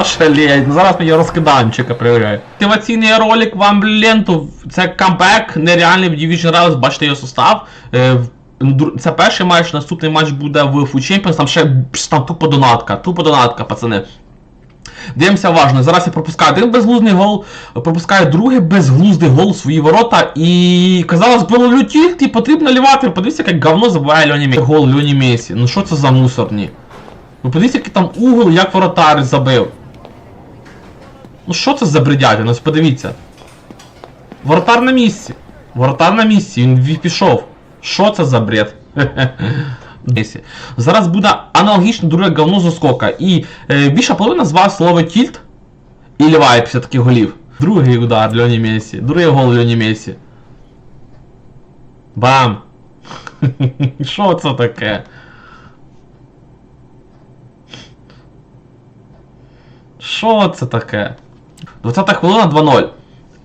Ошалеть, ну зараз розкидаємо, чека перевіряю. Мотиваційний ролик вам ленту. Це камбек, нереальний в Division Rivals, бачите його состав. Е, Це перший матч, наступний матч буде в FU Champions, там ще там тупо донатка, тупо донатка, пацани. Дивимося уважно. Зараз я пропускаю один безглуздий гол, пропускаю другий безглуздий гол у свої ворота. І казалось, було лютіль, і потрібно лівати. Подивіться, як говно забиває Льоні Месі. Гол Льоні Месі. Ну що це за мусорні? Ну подивіться, який там угол, як воротар забив. Ну що це за бредятина? Ось подивіться. Воротар на місці. Воротар на місці, він пішов. Що це за бред? Зараз буде аналогічно друге говно з оскока. І е, більша половина вас слово тільт і ліває після таких голів. Другий удар Льоні Месі. Другий гол Льоні Месі. Бам! Що це таке? Що це таке? 20 хвилина 2-0.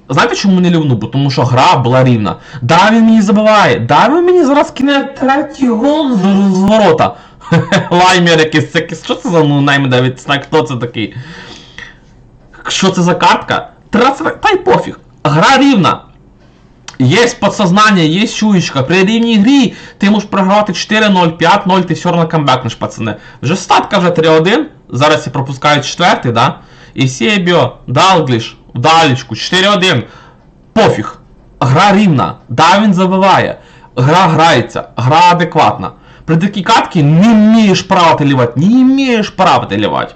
Знаєте, чому не лівну? Бо тому що гра була рівна. Да, він мені забиває. Да, він мені зараз кине третій гол з, з ворота. Лаймер якийсь. Якийсь- що це за ну найме Давід Снайк? Хто це такий? Що це за картка? Трансфер... Та й пофіг. Гра рівна. Є подсознання, є чуєчка. При рівній грі ти можеш програвати 4-0, 5-0, ти все одно камбекнеш, пацани. Вже статка вже 3-1. Зараз я пропускаю четвертий, да? І Сєбіо, Далгліш, вдалічку, 4-1. Пофіг. Гра рівна. Да, він забиває. Гра грається, гра адекватна. При такій катці не вмієш правити лівати, не вмієш правити лівати.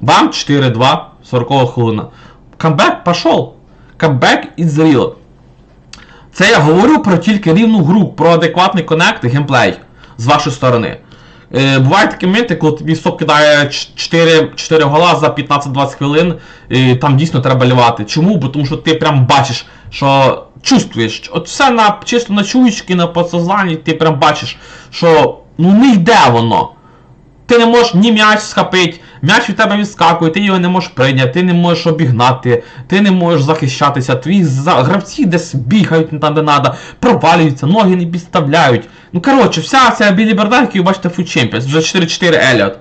Бам, 4-2, 40 хвилина. Камбек пошел. Камбек і зріло. Це я говорю про тільки рівну гру, про адекватний коннект і геймплей з вашої сторони. Е, бувають такі моменти, коли тобі СОП кидає 4, 4 гола за 15-20 хвилин, і там дійсно треба лівати. Чому? Бо тому що ти прям бачиш, що чувствуєш. От все на чисто на чуючки, на подсознанні, ти прям бачиш, що ну не йде воно. Ти не можеш ні м'яч схопити, м'яч від тебе відскакує, ти його не можеш прийняти, ти не можеш обігнати, ти не можеш захищатися, твої за... гравці десь бігають не там, де треба, провалюються, ноги не підставляють. Ну коротше, вся ця білі берда, які ви бачите в Champions, вже 4-4 Еліот.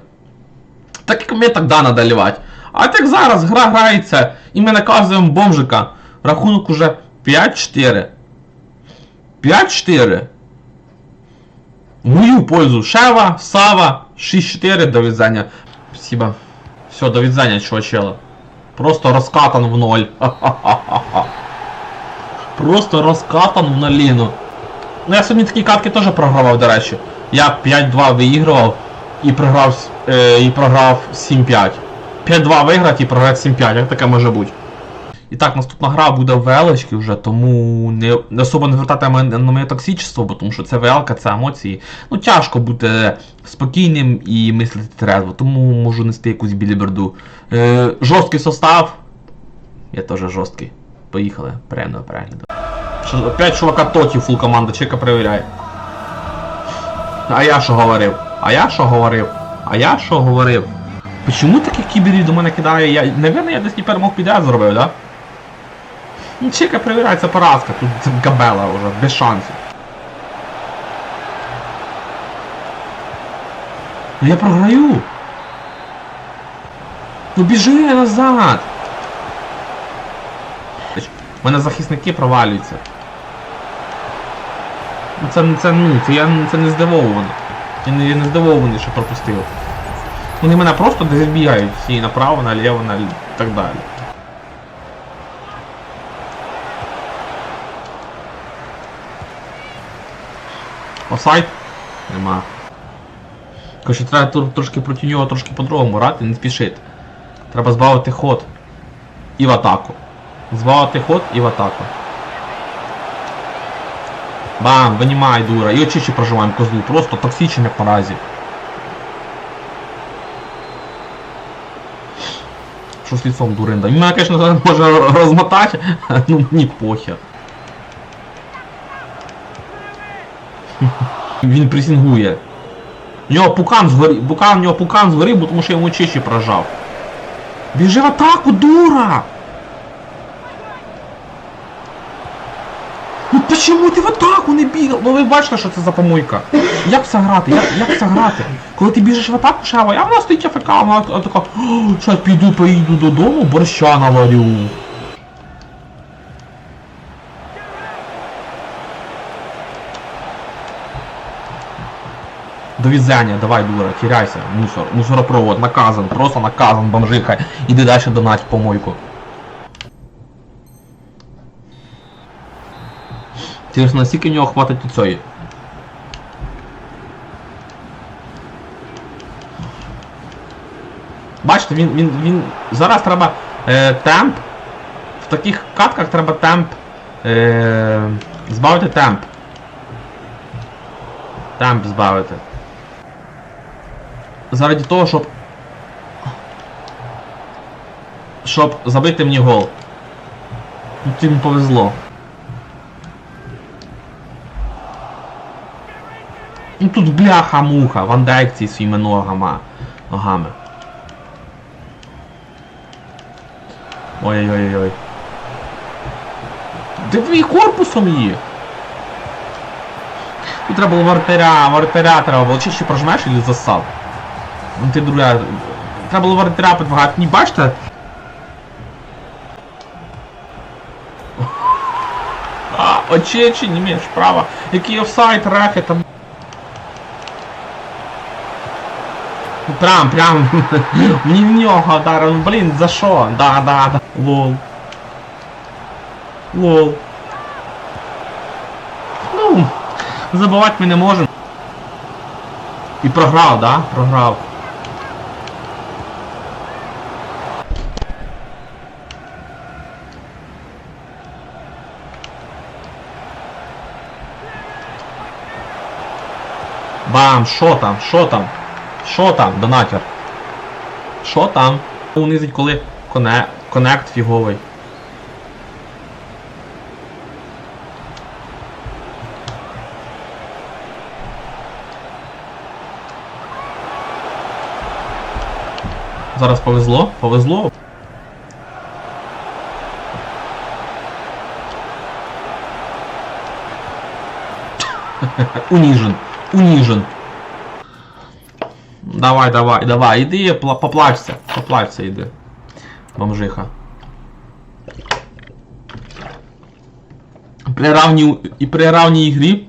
Так як мені так да надо лівати. А так зараз гра грається, і ми наказуємо бомжика. Рахунок уже 5-4. 5-4. В мою пользу. Шева, Сава, 6-4, до відзання. Спасибо. Все, до відзання, чувачела. Просто раскатан в ноль. Просто раскатан в наліну. Ну я сьогодні такі катки теж програвав, до речі. Я 5-2 виігрував і програв, е, і програв 7-5. 5-2 виграти і програти 7-5, як таке може бути? І так, наступна гра буде в велички вже, тому не, не особо не звертати на, моє токсичество, бо тому що це велка, це емоції. Ну тяжко бути спокійним і мислити трезво, тому можу нести якусь біліберду. Е, жорсткий состав. Я теж жорсткий. Поїхали, приємного перегляду. Опять чувака Тоті фул команда, чека перевіряє. А я що говорив? А я що говорив? А я що говорив? Почому таких кіберів до мене кидає? Я, Навірно, я десь не перемог підряд зробив, да? Ну, чека перевіряє, поразка, тут габела вже, без шансів. Ну, Я програю. Ну біжи назад. У мене захисники провалюються. Ну це, це, ну, це я це не здивований. Я не, я не здивований, що пропустив. Вони мене просто десь бігають всі направо, наліво, наліво і так далі. Офсайд? Нема. Короче, треба трошки проти нього трошки по-другому грати, не спішити. Треба збавити ход. І в атаку. Збавити ход і в атаку. Бам, винімай, дура. І очищи проживаємо козлу. Просто токсичен як наразі. Що з лицом дуринда? Мене, звісно, може розмотати, ну мені похер. Він пресінгує. У нього пукан згорі. Букан, у нього пукан згорів, бо тому що я йому чищі прожав. Біжи в атаку, дура! Ну почему ти в атаку не бігав? Ну ви бачите, що це за помойка. Як це грати? Як, як це грати? Коли ти біжиш в атаку, шева, а вона стоїть АФК, вона така, «О, піду, поїду додому, борща наварю. До давай, дура, теряйся, мусор, мусоропровод, наказан, просто наказан, бомжиха. Іди далі донать помойку. Інтересно, наскільки в нього хватить у цієї? Бачите, він, він, він... Зараз треба е, темп. В таких катках треба темп. Е, збавити темп. Темп збавити. Заради того, щоб. Щоб забити мені гол. Ну тим повезло. Ну тут бляха-муха, Ван ці своїми ногами. Ногами. Ой-ой-ой-ой. Ти твій корпусом її. Тут треба було вратаря, вратаря треба було. Чи ще прожмеш і засав? Ну ти друга. Треба було вратаря підвагати. Не бачите? А, очечі, не маєш права. Який офсайд, рефі там. Прям, прям. Мені в нього даром, ну блін, за що? Да, да, да. Лол. Лол. Ну, забувати ми не можемо. І програв, да? Програв. Бам, що там? Що там? Що там, донатер? Що там? Унизить, коли коне... конект фіговий. Зараз повезло, повезло. Уніжен, уніжен. Давай, давай, давай, іди, поплачься, поплачься, іди. Бомжиха. При равній, і при равній грі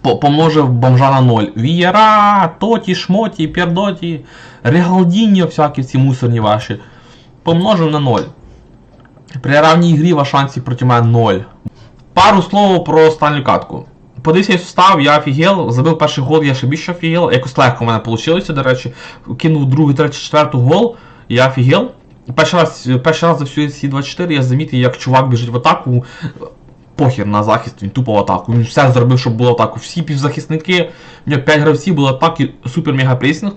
по- помножив бомжа на ноль. Вієра, тоті, шмоті, пердоті, регалдіння всякі ці мусорні ваші. Помножив на ноль. При равній грі ваш шансів проти мене ноль. Пару слов про останню катку. Подивився я встав, я офігел, забив перший гол, я ще більше офігел. Якось легко в мене вийшло, до речі. Кинув другий, третій, четвертий гол, я офігел. Перший раз, перший раз за всю ці 24 я замітив, як чувак біжить в атаку. Похер на захист, він тупо в атаку. Він все зробив, щоб було атаку. Всі півзахисники, в нього 5 гравців були атаки, супер мега пресінг.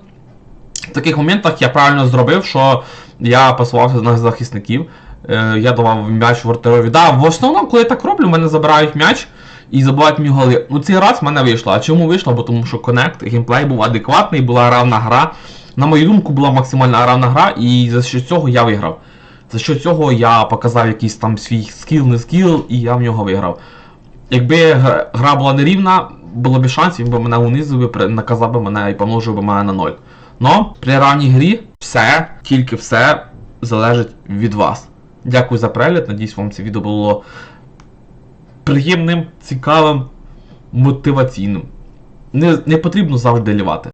В таких моментах я правильно зробив, що я пасувався на захисників. Е, я давав м'яч вратарові. Да, в основному, коли я так роблю, мене забирають м'яч і забувають мені голи. Ну цей раз в мене вийшло. А чому вийшло? Бо тому що Connect, геймплей був адекватний, була равна гра. На мою думку, була максимально равна гра, і за що цього я виграв. За що цього я показав якийсь там свій скіл, не скіл, і я в нього виграв. Якби гра була нерівна, було б шанс, він би мене унизив, наказав би мене і помножив би мене на ноль. Но при равній грі все, тільки все залежить від вас. Дякую за перегляд. Надіюсь, вам це відео було приємним, цікавим, мотиваційним. Не, не потрібно завжди лівати.